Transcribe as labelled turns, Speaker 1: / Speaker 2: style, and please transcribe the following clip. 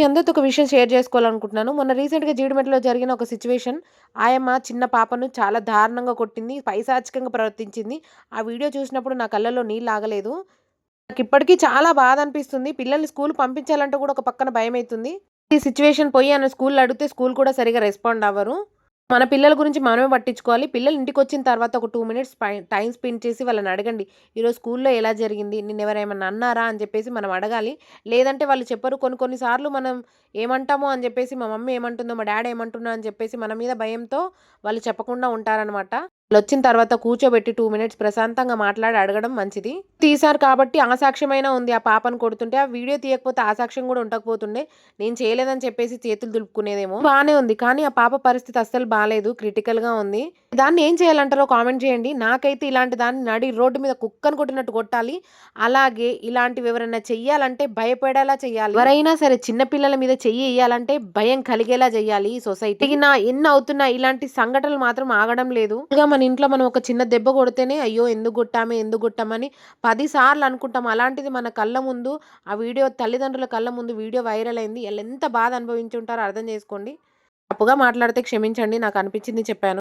Speaker 1: మీ అందరితో ఒక విషయం షేర్ చేసుకోవాలనుకుంటున్నాను. మొన్న రీసెంట్గా జీడిమెట్లో జరిగిన ఒక సిచ్యువేషన్ ఆయమ్మ చిన్న పాపను చాలా దారుణంగా కొట్టింది పైశాచికంగా ప్రవర్తించింది. ఆ వీడియో చూసినప్పుడు నా కళ్ళల్లో నీళ్ళు ఆగలేదు నాకు ఇప్పటికీ చాలా బాధ అనిపిస్తుంది. పిల్లల్ని స్కూల్ పంపించాలంటే కూడా ఒక పక్కన భయం అవుతుంది ఈ సిచ్యువేషన్ పోయి అని స్కూల్లో అడిగితే స్కూల్ కూడా సరిగా రెస్పాండ్ అవ్వరు. మన పిల్లల గురించి మనమే పట్టించుకోవాలి. పిల్లలు ఇంటికి వచ్చిన తర్వాత ఒక టూ మినిట్స్ టైం స్పెండ్ చేసి వాళ్ళని అడగండి. ఈరోజు స్కూల్లో ఎలా జరిగింది? నేను ఎవరేమన్నా అన్నారా? అని చెప్పేసి మనం అడగాలి. లేదంటే వాళ్ళు చెప్పరు. కొన్ని కొన్నిసార్లు మనం ఏమంటామో అని చెప్పేసి మా మమ్మీ ఏమంటుందో మా డాడీ ఏమంటున్నా అని చెప్పేసి మన మీద భయంతో వాళ్ళు చెప్పకుండా ఉంటారనమాట వచ్చిన తర్వాత కూర్చోబెట్టి టూ మినిట్స్ ప్రశాంతంగా మాట్లాడి అడగడం మంచిది. తీశారు కాబట్టి ఆ సాక్ష్యమైనా ఉంది. ఆ పాపను కొడుతుంటే ఆ వీడియో తీయకపోతే ఆ సాక్ష్యం కూడా ఉండకపోతుండే. నేను చేయలేదని చెప్పేసి చేతులు దులుపుకునేదేమో. బాగానే ఉంది. కానీ ఆ పాప పరిస్థితి అస్సలు బాగాలేదు క్రిటికల్గా ఉంది. దాన్ని ఏం చేయాలంటారో కామెంట్ చేయండి. నాకైతే ఇలాంటి దాన్ని నడి రోడ్డు మీద కుక్కను కొట్టినట్టు కొట్టాలి. అలాగే ఇలాంటివి ఎవరైనా చెయ్యాలంటే భయపడేలా చెయ్యాలి. ఎవరైనా సరే చిన్నపిల్లల మీద చెయ్యి వేయాలంటే భయం కలిగేలా చెయ్యాలి ఈ సొసైటీ. నా ఎన్ని అవుతున్నా ఇలాంటి సంఘటనలు మాత్రం ఆగడం లేదు. ఇంకా మన ఇంట్లో మనం ఒక చిన్న దెబ్బ కొడితేనే అయ్యో! ఎందుకు కొట్టామే ఎందుకు కొట్టామని పది సార్లు అనుకుంటాం. అలాంటిది మన కళ్ళ ముందు ఆ వీడియో తల్లిదండ్రుల కళ్ళ ముందు వీడియో వైరల్ అయింది. వాళ్ళు ఎంత బాధ అనుభవించి ఉంటారో అర్థం చేసుకోండి. తప్పుగా మాట్లాడితే క్షమించండి. నాకు అనిపించింది చెప్పాను.